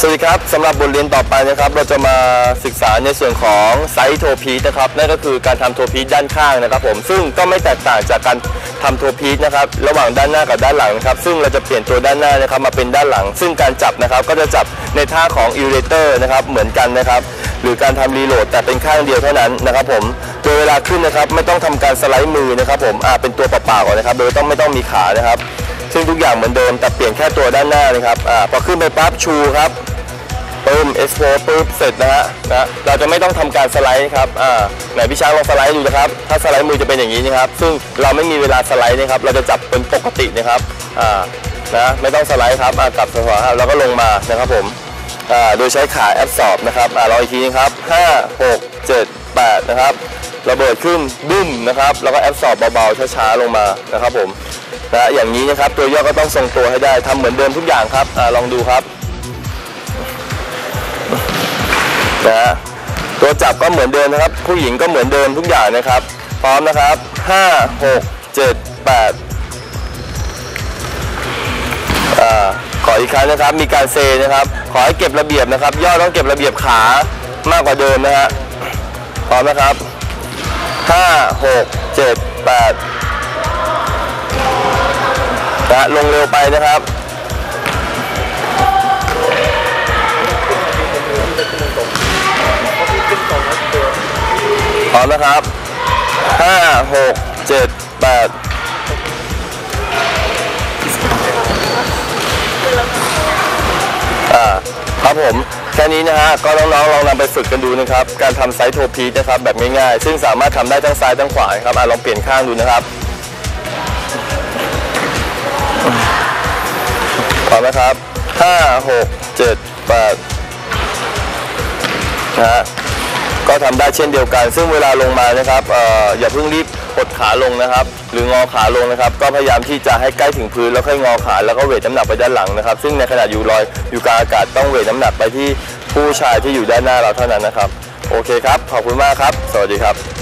สวัสดีครับสำหรับบทเรียนต่อไปนะครับ เราจะมาศึกษาในส่วนของไซส์โทพีชนะครับนั่นก็คือการทำโทพีชด้านข้างนะครับ ผมซึ่งก็ไม่แตกต่างจากการทำโทพีชนะครับระหว่างด้านหน้ากับด้านหลังนะครับซึ่งเราจะเปลี่ยนตัวด้านหน้านะครับมาเป็นด้านหลัง ซึ่งการจับนะครับก็จะจับในท่าของอิเลเตอร์นะครับเหมือนกันนะครับ หรือการทำรีโหลดแต่เป็นข้างเดียวเท่านั้นนะครับ ผมโดยเวลาขึ้นนะครับไม่ต้องทำการสไลด์มือนะครับ ผมอ่าเป็นตัวเปล่าๆก่อนนะครับ โดยต้องไม่ต้องมีขานะครับ ซึ่งทุกอย่างเหมือนเดิมแต่เปลี่ยนแค่ตัวด้านหน้านะครับอ่าพอขึ้นไปปั๊บชูครับปึ้ม S4 ปุ๊บเสร็จนะฮะนะเราจะไม่ต้องทำการสไลด์ครับอ่าไหนพี่ช้างลองสไลด์ดูนะครับถ้าสไลด์มือจะเป็นอย่างนี้นะครับ ซึ่งเราไม่มีเวลาสไลด์นะครับ เราจะจับเป็นปกตินะครับอ่านะไม่ต้องสไลด์ครับอ่ากลับสถาครับแล้วก็ลงมานะครับผมอ่าโดยใช้ขาแอบสอบนะครับอ่าเราอีกทีนะครับ5 6 7 8นะครับระเบิดขึ้นบึ้มนะครับแล้วก็แอบสอบเบาๆช้าๆลงมานะครับผม นะอย่างนี้นะครับตัวย่อก็ต้องทรงตัวให้ได้ทำเหมือนเดิมทุกอย่างครับอลองดูครับนะฮะตัวจับก็เหมือนเดิมนะครับ ผู้หญิงก็เหมือนเดิมทุกอย่างนะครับ พร้อมนะครับ 5 6 7 8อ่าขออีกครั้งนะครับ มีการเซนะครับ ขอให้เก็บระเบียบนะครับ ย่อต้องเก็บระเบียบขามากกว่าเดิมนะฮะพร้อมนะครับ 5 6 7 8นะลงเร็วไปนะครับพร้อมนะครับห้าหกเจ็ดแปดอ่าครับผมแค่นี้นะฮะก็น้องๆลองนำไปฝึกกันดูนะครับ การทำไซส์โทพีนะครับแบบง่ายๆ ซึ่งสามารถทำได้ทั้งซ้ายทั้งขวาครับอะลองเปลี่ยนข้างดูนะครับ พร้อมนะครับห้าหกเจ็ดแปดนะฮะก็ทำได้เช่นเดียวกัน ซึ่งเวลาลงมานะครับเอ่ออย่าเพิ่งรีบกดขาลงนะครับ หรืองอขาลงนะครับ ก็พยายามที่จะให้ใกล้ถึงพื้นแล้วค่อยงอขาแล้วก็เวทน้ำหนักไปด้านหลังนะครับ ซึ่งในขณะอยู่ลอยอยู่กลางอากาศต้องเวทน้ำหนักไปที่ผู้ชายที่อยู่ด้านหน้าเราเท่านั้นนะครับ โอเคครับ ขอบคุณมากครับ สวัสดีครับ